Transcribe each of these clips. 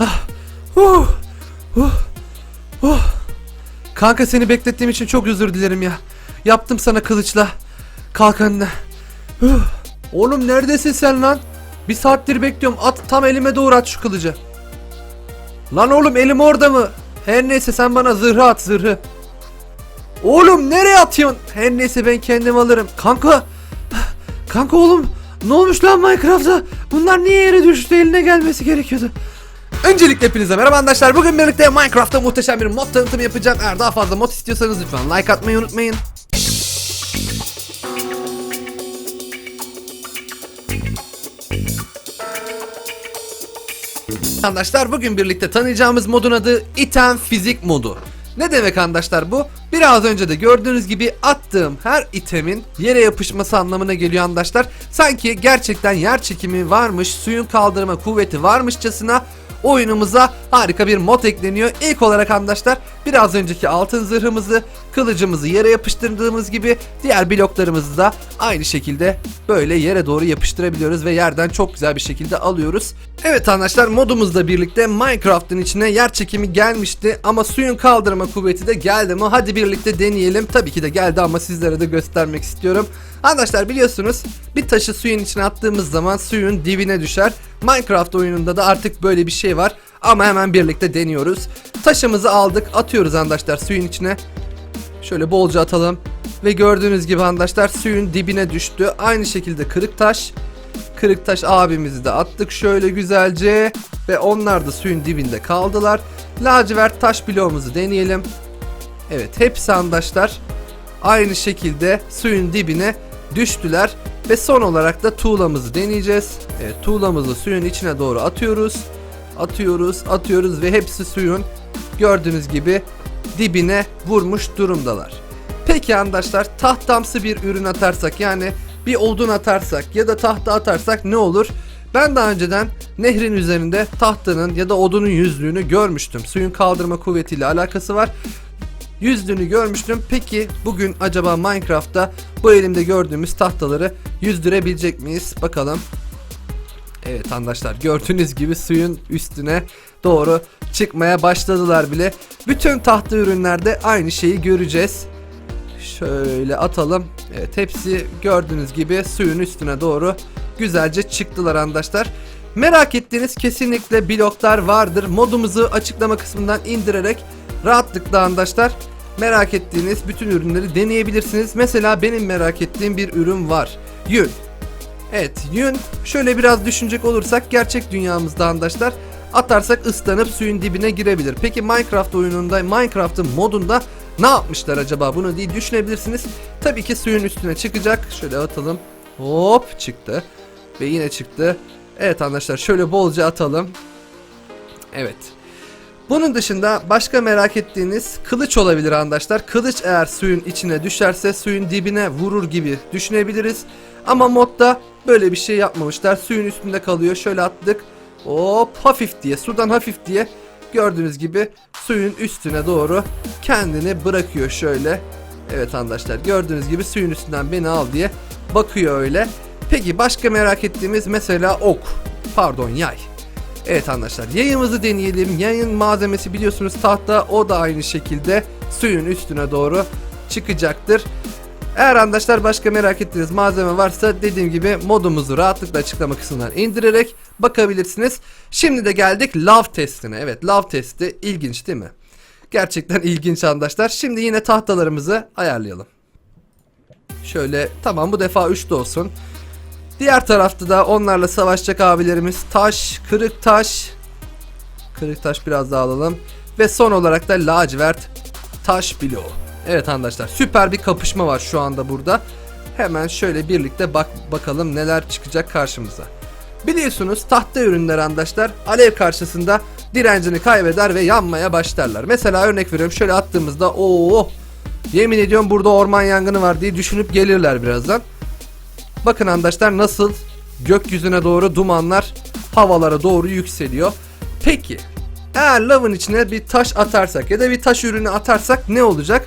Ah, huh, huh, huh. Kanka seni beklettiğim için çok özür dilerim ya. Yaptım sana kılıçla. Kalkanını. Huh. Oğlum neredesin sen lan? Bir saattir bekliyorum. At tam elime doğru at şu kılıcı. Lan oğlum elim orada mı? Her neyse sen bana zırhı at zırhı. Oğlum nereye atıyorsun? Her neyse ben kendim alırım. Kanka. Kanka oğlum. Ne olmuş lan Minecraft'a? Bunlar niye yere düştü? Eline gelmesi gerekiyordu. Öncelikle hepinize merhaba arkadaşlar. Bugün birlikte Minecraft'ta muhteşem bir mod tanıtımı yapacağım. Eğer daha fazla mod istiyorsanız lütfen like atmayı unutmayın. Arkadaşlar bugün birlikte tanıyacağımız modun adı item fizik modu. Ne demek arkadaşlar bu? Biraz önce de gördüğünüz gibi attığım her itemin yere yapışması anlamına geliyor arkadaşlar. Sanki gerçekten yer çekimi varmış, suyun kaldırma kuvveti varmışçasına oyunumuza harika bir mod ekleniyor. İlk olarak arkadaşlar biraz önceki altın zırhımızı, kılıcımızı yere yapıştırdığımız gibi diğer bloklarımızı da aynı şekilde böyle yere doğru yapıştırabiliyoruz ve yerden çok güzel bir şekilde alıyoruz. Evet arkadaşlar modumuzla birlikte Minecraft'ın içine yer çekimi gelmişti ama suyun kaldırma kuvveti de geldi mi? Hadi birlikte deneyelim. Tabii ki de geldi ama sizlere de göstermek istiyorum. Arkadaşlar biliyorsunuz bir taşı suyun içine attığımız zaman suyun dibine düşer. Minecraft oyununda da artık böyle bir şey var. Ama hemen birlikte deniyoruz. Taşımızı aldık atıyoruz arkadaşlar suyun içine. Şöyle bolca atalım. Ve gördüğünüz gibi arkadaşlar suyun dibine düştü. Aynı şekilde kırık taş. Kırık taş abimizi de attık şöyle güzelce. Ve onlar da suyun dibinde kaldılar. Lacivert taş bloğumuzu deneyelim. Evet hepsi arkadaşlar aynı şekilde suyun dibine düştüler. Ve son olarak da tuğlamızı deneyeceğiz. Evet tuğlamızı suyun içine doğru atıyoruz. Atıyoruz, atıyoruz ve hepsi suyun gördüğünüz gibi dibine vurmuş durumdalar. Peki arkadaşlar tahtamsı bir ürün atarsak yani bir odun atarsak ya da tahta atarsak ne olur? Ben daha önceden nehrin üzerinde tahtanın ya da odunun yüzlüğünü görmüştüm. Suyun kaldırma kuvvetiyle alakası var. Yüzdüğünü görmüştüm. Peki bugün acaba Minecraft'ta bu elimde gördüğümüz tahtaları yüzdürebilecek miyiz? Bakalım. Evet arkadaşlar gördüğünüz gibi suyun üstüne doğru çıkmaya başladılar bile. Bütün tahta ürünlerde aynı şeyi göreceğiz. Şöyle atalım. Evet hepsi gördüğünüz gibi suyun üstüne doğru güzelce çıktılar arkadaşlar. Merak ettiğiniz kesinlikle bloklar vardır. Modumuzu açıklama kısmından indirerek rahatlıkla arkadaşlar merak ettiğiniz bütün ürünleri deneyebilirsiniz. Mesela benim merak ettiğim bir ürün var. Yün. Evet yün şöyle biraz düşünecek olursak gerçek dünyamızda arkadaşlar atarsak ıslanıp suyun dibine girebilir. Peki Minecraft oyununda Minecraft'ın modunda ne yapmışlar acaba bunu diye düşünebilirsiniz. Tabii ki suyun üstüne çıkacak. Şöyle atalım. Hop çıktı. Ve yine çıktı. Evet arkadaşlar şöyle bolca atalım. Evet. Bunun dışında başka merak ettiğiniz kılıç olabilir arkadaşlar. Kılıç eğer suyun içine düşerse suyun dibine vurur gibi düşünebiliriz. Ama modda böyle bir şey yapmamışlar. Suyun üstünde kalıyor. Şöyle attık. Hop hafif diye sudan hafif diye gördüğünüz gibi suyun üstüne doğru kendini bırakıyor şöyle. Evet arkadaşlar gördüğünüz gibi suyun üstünden beni al diye bakıyor öyle. Peki başka merak ettiğimiz mesela ok. Pardon yay. Evet arkadaşlar yayımızı deneyelim. Yayın malzemesi biliyorsunuz tahta o da aynı şekilde suyun üstüne doğru çıkacaktır. Eğer arkadaşlar başka merak ettiğiniz malzeme varsa dediğim gibi modumuzu rahatlıkla açıklama kısmından indirerek bakabilirsiniz. Şimdi de geldik lav testine. Evet lav testi ilginç değil mi? Gerçekten ilginç arkadaşlar. Şimdi yine tahtalarımızı ayarlayalım. Şöyle tamam bu defa 3'te olsun. Diğer tarafta da onlarla savaşacak abilerimiz taş, kırık taş. Kırık taş biraz daha alalım. Ve son olarak da lacivert taş bloğu. Evet arkadaşlar süper bir kapışma var şu anda burada. Hemen şöyle birlikte bak bakalım neler çıkacak karşımıza. Biliyorsunuz tahta ürünler arkadaşlar alev karşısında direncini kaybeder ve yanmaya başlarlar. Mesela örnek veriyorum şöyle attığımızda ooo yemin ediyorum burada orman yangını var diye düşünüp gelirler birazdan. Bakın arkadaşlar nasıl gökyüzüne doğru dumanlar havalara doğru yükseliyor. Peki eğer lavın içine bir taş atarsak ya da bir taş ürünü atarsak ne olacak?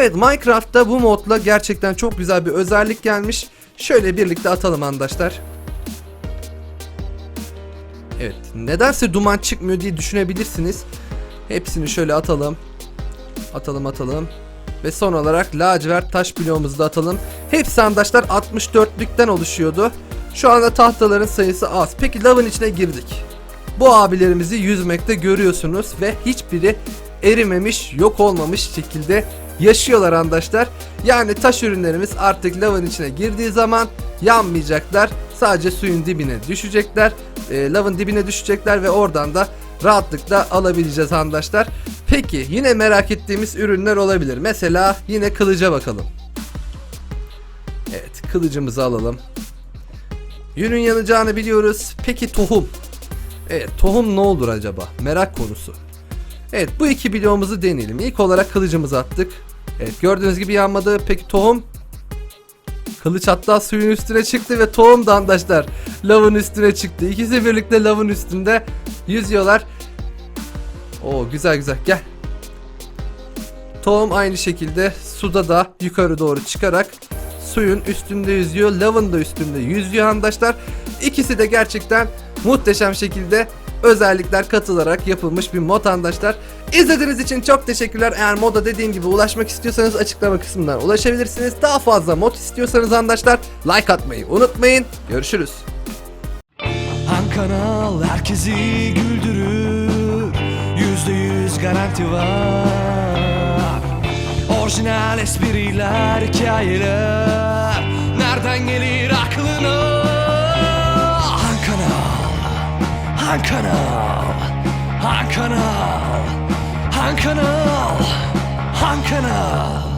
Evet Minecraft'ta bu modla gerçekten çok güzel bir özellik gelmiş. Şöyle birlikte atalım arkadaşlar. Evet nedense duman çıkmıyor diye düşünebilirsiniz. Hepsini şöyle atalım. Atalım atalım. Ve son olarak lacivert taş bloğumuzu da atalım. Hepsi arkadaşlar 64'lükten oluşuyordu. Şu anda tahtaların sayısı az. Peki lavın içine girdik. Bu abilerimizi yüzmekte görüyorsunuz ve hiçbiri erimemiş, yok olmamış şekilde yaşıyorlar arkadaşlar. Yani taş ürünlerimiz artık lavın içine girdiği zaman yanmayacaklar. Sadece suyun dibine düşecekler. E, lavın dibine düşecekler ve oradan da rahatlıkla alabileceğiz arkadaşlar. Peki yine merak ettiğimiz ürünler olabilir. Mesela yine kılıca bakalım. Evet kılıcımızı alalım. Yünün yanacağını biliyoruz. Peki tohum. Evet tohum ne olur acaba? Merak konusu. Evet bu iki videomuzu deneyelim. İlk olarak kılıcımızı attık. Evet gördüğünüz gibi yanmadı. Peki tohum? Kılıç hatta suyun üstüne çıktı ve tohum da arkadaşlar lavın üstüne çıktı. İkisi birlikte lavın üstünde yüzüyorlar. Oo güzel güzel gel. Tohum aynı şekilde suda da yukarı doğru çıkarak suyun üstünde yüzüyor. Lavın da üstünde yüzüyor arkadaşlar. İkisi de gerçekten muhteşem şekilde özellikler katılarak yapılmış bir mod arkadaşlar. İzlediğiniz için çok teşekkürler. Eğer moda dediğim gibi ulaşmak istiyorsanız açıklama kısmından ulaşabilirsiniz. Daha fazla mod istiyorsanız arkadaşlar like atmayı unutmayın. Görüşürüz. Kanal herkesi güldürür Yüzde yüz garanti var Orijinal espriler, hikayeler Nereden gelir aklına Han kanal Han kanal